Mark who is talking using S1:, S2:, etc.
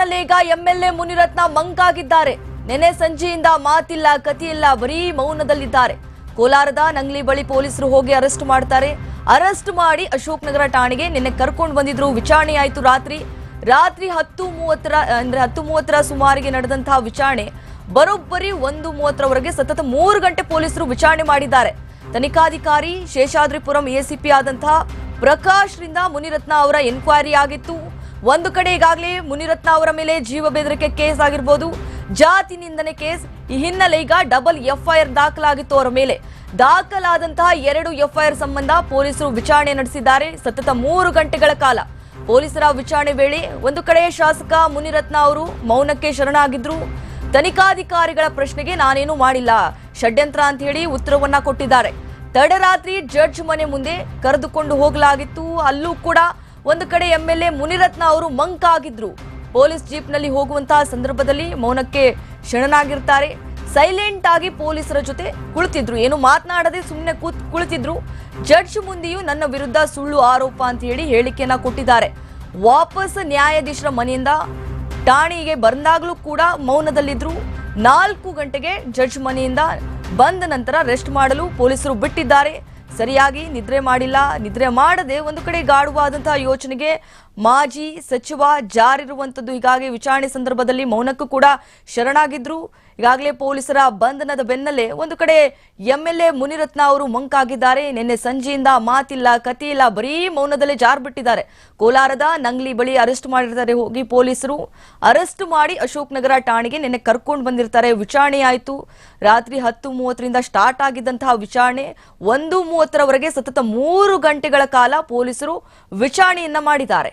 S1: ಬೆನ್ನಲ್ಲೀಗ MLA Munirathna ಮಂಕಾಗಿದ್ದಾರೆ. ನೆನೆ ಸಂಜೆಯಿಂದ ಮಾತಿಲ್ಲ ಕತಿಯಿಲ್ಲ ಬರೀ ಮೌನದಲ್ಲಿದ್ದಾರೆ. ಕೋಲಾರದ ನಂಗ್ಲಿ ಬಳಿ ಪೊಲೀಸರು ಹೋಗಿ ಅರೆಸ್ಟ್ ಮಾಡ್ತಾರೆ. ಅರೆಸ್ಟ್ ಮಾಡಿ ಅಶೋಕ್ ನಗರ ಠಾಣೆಗೆ ನಿನ್ನೆ ಕರ್ಕೊಂಡು ಬಂದಿದ್ರು. ವಿಚಾರಣೆ ಆಯಿತು ರಾತ್ರಿ. ರಾತ್ರಿ ಹತ್ತು ಮೂವತ್ತರ, ಅಂದ್ರೆ ಹತ್ತು ಮೂವತ್ತರ ಸುಮಾರಿಗೆ ನಡೆದಂತಹ ವಿಚಾರಣೆ. ಬರೋಬ್ಬರಿ ಒಂದು ಮೂವತ್ತರವರೆಗೆ ಸತತ ಮೂರು ಗಂಟೆ ಪೊಲೀಸರು ವಿಚಾರಣೆ ಮಾಡಿದ್ದಾರೆ. ತನಿಖಾಧಿಕಾರಿ ಶೇಷಾದ್ರಿಪುರಂ ಎಸಿಪಿ ಆದಂತಹ ಪ್ರಕಾಶ್ರಿಂದ ಮುನಿರತ್ನ ಅವರ ಎನ್ಕ್ವೈರಿ ಆಗಿತ್ತು. ಒಂದು ಕಡೆ ಈಗಾಗಲೇ ಮುನಿರತ್ನ ಅವರ ಮೇಲೆ ಜೀವ ಬೆದರಿಕೆ ಕೇಸ್ ಆಗಿರ್ಬೋದು. ಜಾತಿ ನಿಂದನೆ ಕೇಸ್. ಈ ಹಿನ್ನೆಲೆ ಈಗ ಡಬಲ್ ಎಫ್ಐಆರ್ ದಾಖಲಾಗಿತ್ತು ಅವರ ಮೇಲೆ. ದಾಖಲಾದಂತಹ ಎರಡು ಎಫ್ಐಆರ್ ಸಂಬಂಧ ಪೊಲೀಸರು ವಿಚಾರಣೆ ನಡೆಸಿದ್ದಾರೆ. ಸತತ ಮೂರು ಗಂಟೆಗಳ ಕಾಲ ಪೊಲೀಸರ ವಿಚಾರಣೆ ವೇಳೆ ಒಂದು ಕಡೆ ಶಾಸಕ ಮುನಿರತ್ನ ಅವರು ಮೌನಕ್ಕೆ ಶರಣಾಗಿದ್ರು. ತನಿಖಾಧಿಕಾರಿಗಳ ಪ್ರಶ್ನೆಗೆ ನಾನೇನು ಮಾಡಿಲ್ಲ. ಷಡ್ಯಂತ್ರ ಅಂತ ಹೇಳಿ ಉತ್ತರವನ್ನ ಕೊಟ್ಟಿದ್ದಾರೆ. ತಡರಾತ್ರಿ ಜಡ್ಜ್ ಮನೆ ಮುಂದೆ ಕರೆದುಕೊಂಡು ಹೋಗಲಾಗಿತ್ತು. ಅಲ್ಲೂ ಕೂಡ ಒಂದು ಕಡೆ ಎಂಎಲ್ಎ ಮುನಿರತ್ನ ಅವರು ಮಂಕಾಗಿದ್ರು. ಪೊಲೀಸ್ ಜೀಪ್ನಲ್ಲಿ ಹೋಗುವಂತಹ ಸಂದರ್ಭದಲ್ಲಿ ಮೌನಕ್ಕೆ ಶರಣಾಗಿರ್ತಾರೆ. ಸೈಲೆಂಟ್ ಆಗಿ ಪೊಲೀಸರ ಜೊತೆ ಕುಳಿತಿದ್ರು. ಏನು ಮಾತನಾಡದೆ ಸುಮ್ಮನೆ ಕೂತ್ ಕುಳಿತಿದ್ರು. ಜಡ್ಜ್ ಮುಂದೆಯೂ ನನ್ನ ವಿರುದ್ಧ ಸುಳ್ಳು ಆರೋಪ ಅಂತ ಹೇಳಿ ಹೇಳಿಕೆಯನ್ನ ಕೊಟ್ಟಿದ್ದಾರೆ. ವಾಪಸ್ ನ್ಯಾಯಾಧೀಶರ ಮನೆಯಿಂದ ಠಾಣೆಗೆ ಬಂದಾಗಲೂ ಕೂಡ ಮೌನದಲ್ಲಿದ್ರು. ನಾಲ್ಕು ಗಂಟೆಗೆ ಜಡ್ಜ್ ಮನೆಯಿಂದ ಬಂದ ನಂತರ ರೆಸ್ಟ್ ಮಾಡಲು ಪೊಲೀಸರು ಬಿಟ್ಟಿದ್ದಾರೆ. ಸರಿಯಾಗಿ ನಿದ್ರೆ ಮಾಡಿಲ್ಲ. ನಿದ್ರೆ ಮಾಡದೆ ಒಂದು ಕಡೆ ಗಾಢವಾದಂತಹ ಯೋಚನೆಗೆ ಮಾಜಿ ಸಚಿವ ಜಾರಿರುವಂತದ್ದು ಹೀಗಾಗಿ ವಿಚಾರಣೆ ಸಂದರ್ಭದಲ್ಲಿ ಮೌನಕ್ಕೂ ಕೂಡ ಶರಣಾಗಿದ್ರು. ಈಗಾಗಲೇ ಪೊಲೀಸರ ಬಂಧನದ ಬೆನ್ನಲ್ಲೇ ಒಂದು ಕಡೆ ಎಂಎಲ್ಎ ಮುನಿರತ್ನ ಅವರು ಮಂಕಾಗಿದ್ದಾರೆ. ನಿನ್ನೆ ಸಂಜೆಯಿಂದ ಮಾತಿಲ್ಲ ಕತಿಯಿಲ್ಲ ಬರೀ ಮೌನದಲ್ಲೇ ಜಾರ್ ಬಿಟ್ಟಿದ್ದಾರೆ. ಕೋಲಾರದ ನಂಗ್ಲಿ ಬಳಿ ಅರೆಸ್ಟ್ ಮಾಡಿರ್ತಾರೆ ಹೋಗಿ ಪೊಲೀಸರು. ಅರೆಸ್ಟ್ ಮಾಡಿ ಅಶೋಕ್ ನಗರ ಠಾಣೆಗೆ ನಿನ್ನೆ ಕರ್ಕೊಂಡು ಬಂದಿರ್ತಾರೆ. ವಿಚಾರಣೆ ಆಯಿತು. ರಾತ್ರಿ ಹತ್ತು ಮೂವತ್ತರಿಂದ ಸ್ಟಾರ್ಟ್ ಆಗಿದ್ದಂತಹ ವಿಚಾರಣೆ ಒಂದು ಮೂವತ್ತರವರೆಗೆ ಸತತ ಮೂರು ಗಂಟೆಗಳ ಕಾಲ ಪೊಲೀಸರು ವಿಚಾರಣೆಯನ್ನ ಮಾಡಿದ್ದಾರೆ.